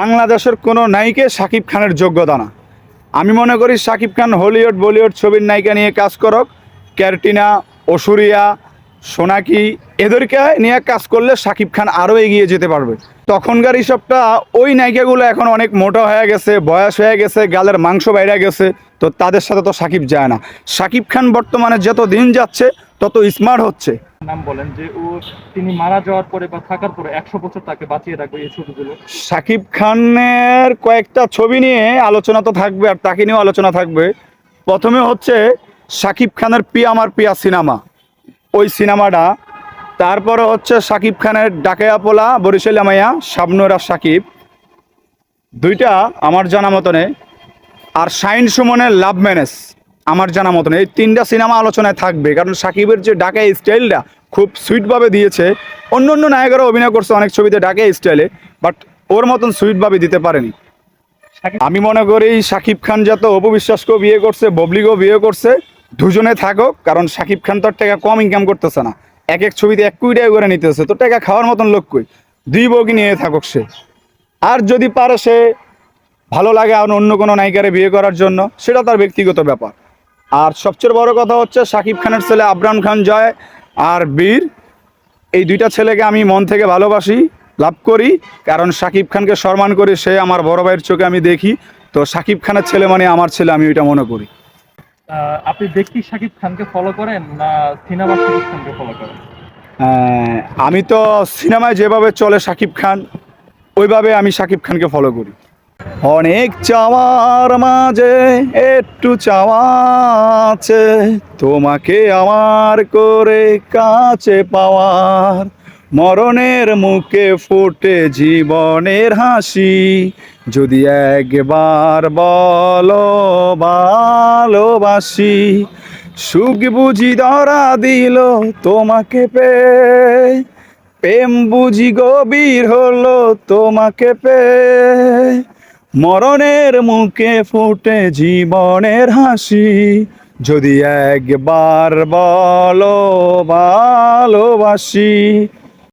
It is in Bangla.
বাংলাদেশের কোনো নায়িকে শাকিব খানের যোগ্যতা না। আমি মনে করি শাকিব খান হলিউড, বলিউড ছবির নায়িকা নিয়ে কাজ করক। ক্যারটিনা অসুরিয়া সোনাকি, এদেরকে নিয়ে কাজ করলে শাকিব খান আরও এগিয়ে যেতে পারবে। তখনকার হিসাবটা ওই নায়িকাগুলো এখন অনেক মোটা হয়ে গেছে, বয়স হয়ে গেছে, গালের মাংস বাইরে গেছে, তো তাদের সাথে তো সাকিব যায় না। শাকিব খান বর্তমানে যত দিন যাচ্ছে তত স্মার্ট হচ্ছে। নাম বলেন যে ও তিনি মারা যাওয়ার পরে বা থাকার পরে একশো বছর তাকে বাঁচিয়ে রাখবে এই ছবিগুলো। শাকিব খানের কয়েকটা ছবি নিয়ে আলোচনা তো থাকবে আর তাকে নিয়েও আলোচনা থাকবে। প্রথমে হচ্ছে শাকিব খানের পিয়া আমার পিয়া সিনেমা। ওই সিনেমাটা। তারপরে হচ্ছে শাকিব খানের ডাকেয়া পোলা বরিশাল মাইয়া শাবনুরা সাকিব। দুইটা আমার জানা মতনে। আর শাইন সুমনের লাভ ম্যানেজ। আমার জানা মতন এই তিনটা সিনেমা আলোচনায় থাকবে। কারণ সাকিবের যে ডাকা স্টাইলটা খুব সুইটভাবে দিয়েছে। অন্য অন্য নায়কেরা অভিনয় করছে অনেক ছবিতে ডাকা স্টাইলে বাট ওর মতন সুইটভাবে দিতে পারেনি। আমি মনে করি সাকিব খান যত অপবিশ্বাসকেও বিয়ে করছে ববলিকেও বিয়ে করছে দুজনে থাকুক কারণ সাকিব খান তো টাকা কম ইনকাম করতেছে না। এক এক ছবিতে এক কোটি টাকা করে নিতেছে তো টাকা খাওয়ার মতন লোক কই? দুই বউকে নিয়ে থাকুক সে। আর যদি পারে সে ভালো লাগে আর অন্য কোনো নায়িকারে বিয়ে করার জন্য সেটা তার ব্যক্তিগত ব্যাপার। আর সবচেয়ে বড় কথা হচ্ছে সাকিব খানের ছেলে আবরাম খান জয় আর বীর। এই দুইটা ছেলেকে আমি মন থেকে ভালোবাসি লাভ করি কারণ সাকিব খানকে সম্মান করে সে আমার বড় ভাইয়ের চোখে আমি দেখি। তো সাকিব খানের ছেলে মানে আমার ছেলে আমি ওইটা মনে করি। আপনি ব্যক্তি শাকিব খানকে ফলো করেন না সিনেমা শাকিব খানকে ফলো করেন? আমি তো সিনেমায় যেভাবে চলে সাকিব খান ওইভাবে আমি সাকিব খানকে ফলো করি। অনেক চাওয়ার মাঝে, একটু চাওয়া আছে। তোমাকে আমার করে কাছে পাওয়ার, মরণের মুখে ফোটে জীবনের হাসি। যদি একবার বলো ভালোবাসি, সুখ বুঝি ধরা দিল তোমাকে পে। প্রেম বুঝি গভীর হলো তোমাকে পে। মরণের মুখে ফুটে জীবনের হাসি। যদি একবার বলো ভালোবাসি